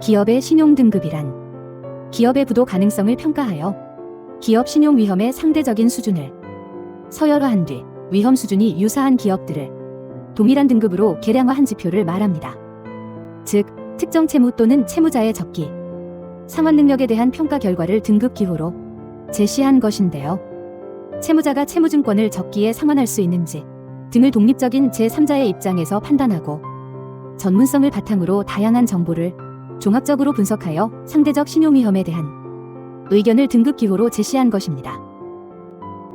기업의 신용 등급이란 기업의 부도 가능성을 평가하여 기업 신용 위험의 상대적인 수준을 서열화한 뒤 위험 수준이 유사한 기업들을 동일한 등급으로 계량화한 지표를 말합니다. 즉, 특정 채무 또는 채무자의 적기, 상환 능력에 대한 평가 결과를 등급 기호로 제시한 것인데요. 채무자가 채무증권을 적기에 상환할 수 있는지 등을 독립적인 제3자의 입장에서 판단하고 전문성을 바탕으로 다양한 정보를 종합적으로 분석하여 상대적 신용 위험에 대한 의견을 등급 기호로 제시한 것입니다.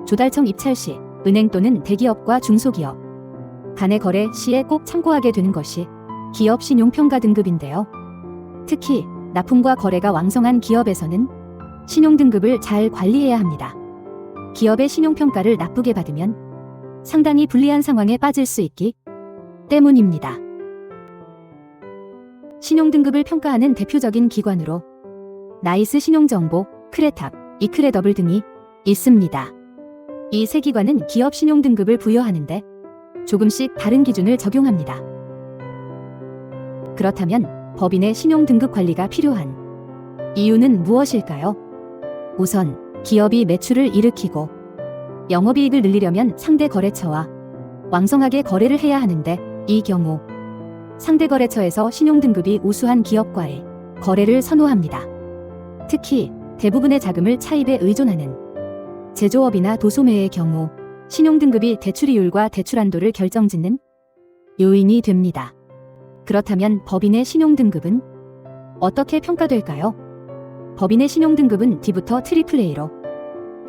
조달청 입찰 시 은행 또는 대기업과 중소기업 간의 거래 시에 꼭 참고하게 되는 것이 기업 신용 평가 등급인데요. 특히 납품과 거래가 왕성한 기업에서는 신용 등급을 잘 관리해야 합니다. 기업의 신용 평가를 나쁘게 받으면 상당히 불리한 상황에 빠질 수 있기 때문입니다. 신용 등급을 평가하는 대표적인 기관으로 나이스 신용정보, 크레탑, 이크레더블 등이 있습니다. 이 세 기관은 기업 신용 등급을 부여하는데 조금씩 다른 기준을 적용합니다. 그렇다면 법인의 신용 등급 관리가 필요한 이유는 무엇일까요? 우선 기업이 매출을 일으키고 영업이익을 늘리려면 상대 거래처와 왕성하게 거래를 해야 하는데 이 경우 상대 거래처에서 신용 등급이 우수한 기업과의 거래를 선호합니다. 특히 대부분의 자금을 차입에 의존하는 제조업이나 도소매의 경우 신용 등급이 대출이율과 대출 한도를 결정짓는 요인이 됩니다. 그렇다면 법인의 신용 등급은 어떻게 평가될까요? 법인의 신용 등급은 D부터 트리플 A로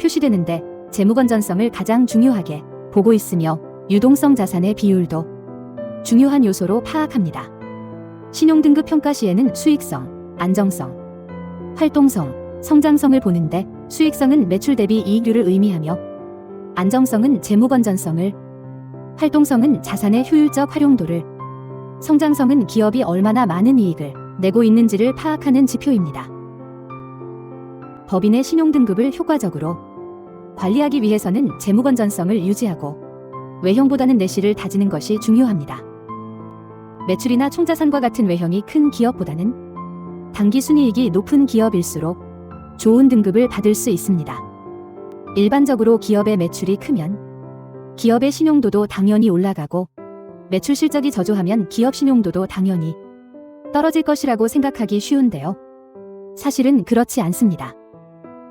표시되는데 재무 건전성을 가장 중요하게 보고 있으며 유동성 자산의 비율도 중요한 요소로 파악합니다. 신용 등급 평가 시에는 수익성, 안정성, 활동성, 성장성을 보는데 수익성은 매출 대비 이익률을 의미하며 안정성은 재무 건전성을, 활동성은 자산의 효율적 활용도를, 성장성은 기업이 얼마나 많은 이익을 내고 있는지를 파악하는 지표입니다. 법인의 신용 등급을 효과적으로 관리하기 위해서는 재무 건전성을 유지하고 외형보다는 내실을 다지는 것이 중요합니다. 매출이나 총자산과 같은 외형이 큰 기업보다는 단기 순이익이 높은 기업일수록 좋은 등급을 받을 수 있습니다. 일반적으로 기업의 매출이 크면 기업의 신용도도 당연히 올라가고 매출 실적이 저조하면 기업 신용도도 당연히 떨어질 것이라고 생각하기 쉬운데요. 사실은 그렇지 않습니다.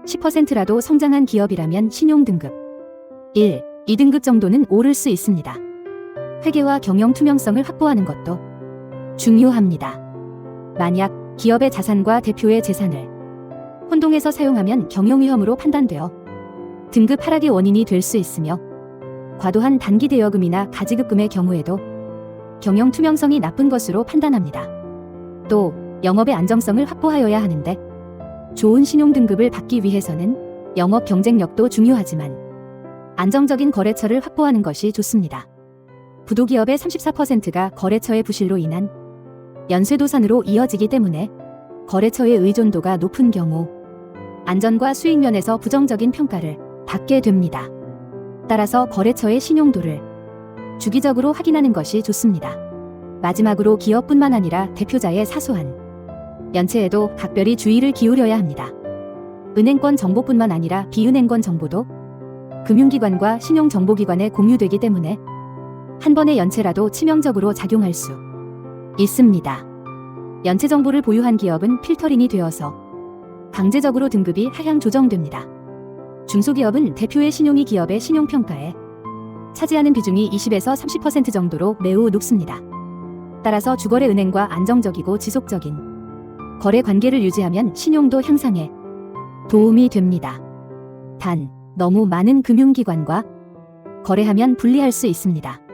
10%라도 성장한 기업이라면 신용 등급 1, 2등급 정도는 오를 수 있습니다. 회계와 경영 투명성을 확보하는 것도 중요합니다. 만약 기업의 자산과 대표의 재산을 혼동해서 사용하면 경영 위험으로 판단되어 등급 하락의 원인이 될 수 있으며 과도한 단기 대여금이나 가지급금의 경우에도 경영 투명성이 나쁜 것으로 판단합니다. 또 영업의 안정성을 확보하여야 하는데 좋은 신용 등급을 받기 위해서는 영업 경쟁력도 중요하지만 안정적인 거래처를 확보하는 것이 좋습니다. 부도기업의 34%가 거래처의 부실로 인한 연쇄도산으로 이어지기 때문에 거래처의 의존도가 높은 경우 안전과 수익 면에서 부정적인 평가를 받게 됩니다. 따라서 거래처의 신용도를 주기적으로 확인하는 것이 좋습니다. 마지막으로 기업뿐만 아니라 대표자의 사소한 연체에도 각별히 주의를 기울여야 합니다. 은행권 정보뿐만 아니라 비은행권 정보도 금융기관과 신용정보기관에 공유되기 때문에 한 번의 연체라도 치명적으로 작용할 수 있습니다. 연체 정보를 보유한 기업은 필터링이 되어서 강제적으로 등급이 하향 조정됩니다. 중소기업은 대표의 신용이 기업의 신용평가에 차지하는 비중이 20에서 30% 정도로 매우 높습니다. 따라서 주거래 은행과 안정적이고 지속적인 거래 관계를 유지하면 신용도 향상에 도움이 됩니다. 단, 너무 많은 금융기관과 거래하면 불리할 수 있습니다.